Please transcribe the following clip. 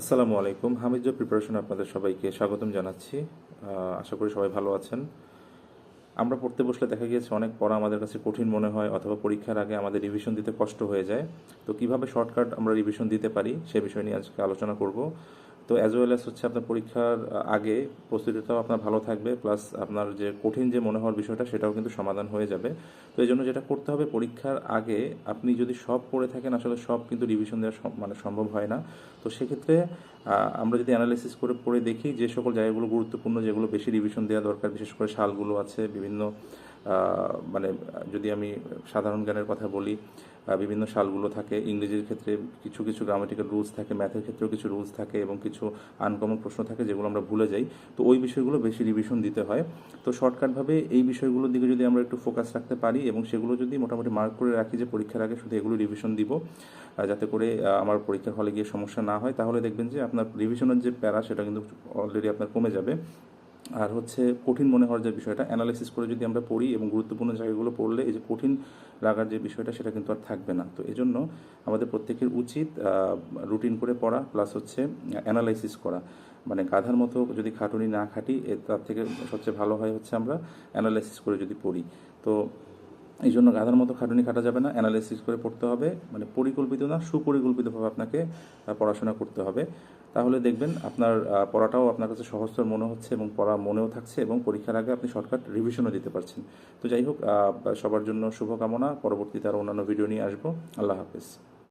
আসসালামু আলাইকুম। Hamid job preparation আপনাদের সবাইকে স্বাগতম জানাচ্ছি। আশা করি সবাই ভালো আছেন। আমরা পড়তে বসলে দেখা গিয়েছে অনেক পড়া আমাদের কাছে কঠিন মনে হয় অথবা পরীক্ষার আগে আমাদের রিভিশন দিতে কষ্ট হয়ে যায়। তো কীভাবে শর্টকাট আমরা রিভিশন দিতে পারি সে বিষয় নিয়ে আজকে আলোচনা করব। তো অ্যাজ ওয়েল অ্যাজ হচ্ছে আপনার পরীক্ষার আগে প্রস্তুতিটাও আপনার ভালো থাকবে প্লাস আপনার যে কঠিন যে মনে হওয়ার বিষয়টা, সেটাও কিন্তু সমাধান হয়ে যাবে। তো এই জন্য যেটা করতে হবে পরীক্ষার আগে, আপনি যদি সব পড়ে থাকেন, আসলে সব কিন্তু রিভিশন দেওয়া মানে সম্ভব হয় না। তো সেক্ষেত্রে আমরা যদি অ্যানালাইসিস করে, পড়ে দেখি যে সকল জায়গাগুলো গুরুত্বপূর্ণ, যেগুলো বেশি রিভিশন দেওয়া দরকার, বিশেষ করে সালগুলো আছে, বিভিন্ন মানে যদি আমি সাধারণ জ্ঞানের কথা বলি বিভিন্ন সালগুলো থাকে, ইংরেজির ক্ষেত্রে কিছু কিছু গ্রামাটিক্যাল রুলস থাকে ম্যাথের ক্ষেত্রেও কিছু রুলস থাকে এবং কিছু আনকমন প্রশ্ন থাকে যেগুলো আমরা ভুলে যাই। তো ওই বিষয়গুলো বেশি রিভিশন দিতে হয়। তো শর্টকাটভাবে এই বিষয়গুলোর দিকে যদি আমরা একটু ফোকাস রাখতে পারি এবং সেগুলো যদি মোটামুটি মার্ক করে রাখি যে পরীক্ষার আগে শুধু এগুলো রিভিশন দিব যাতে করে আমার পরীক্ষার হলে গিয়ে সমস্যা না হয়, তাহলে দেখবেন যে আপনার রিভিশনের যে প্যারা সেটা কিন্তু অলরেডি আপনার কমে যাবে। আর হচ্ছে কঠিন মনে হওয়ার যে বিষয়টা অ্যানালাইসিস করে যদি আমরা পড়ি এবং গুরুত্বপূর্ণ জায়গাগুলো পড়লে এই যে কঠিন লাগার যে বিষয়টা, সেটা কিন্তু আর থাকবে না। তো এজন্য আমাদের প্রত্যেকের উচিত রুটিন করে পড়া প্লাস হচ্ছে অ্যানালাইসিস করা। মানে গাধার মতো যদি খাটুনি না খাটি তার থেকে সবচেয়ে ভালো হয় হচ্ছে আমরা অ্যানালাইসিস করে যদি পড়ি। তো এই জন্য গাধার মতো খাটুনি খাটা যাবে না অ্যানালাইসিস করে পড়তে হবে মানে পরিকল্পিত না, সুপরিকল্পিতভাবে আপনাকে পড়াশোনা করতে হবে। তাহলে দেখবেন আপনার পড়াটাও আপনার কাছে সহজতর মনে হচ্ছে এবং পড়া মনেও থাকছে এবং পরীক্ষার আগে আপনি শর্টকাট রিভিশনও দিতে পারছেন। তো যাই হোক সবার জন্য শুভকামনা, পরবর্তীতে আরও অন্যান্য ভিডিও নিয়ে আসব। আল্লাহ হাফেজ।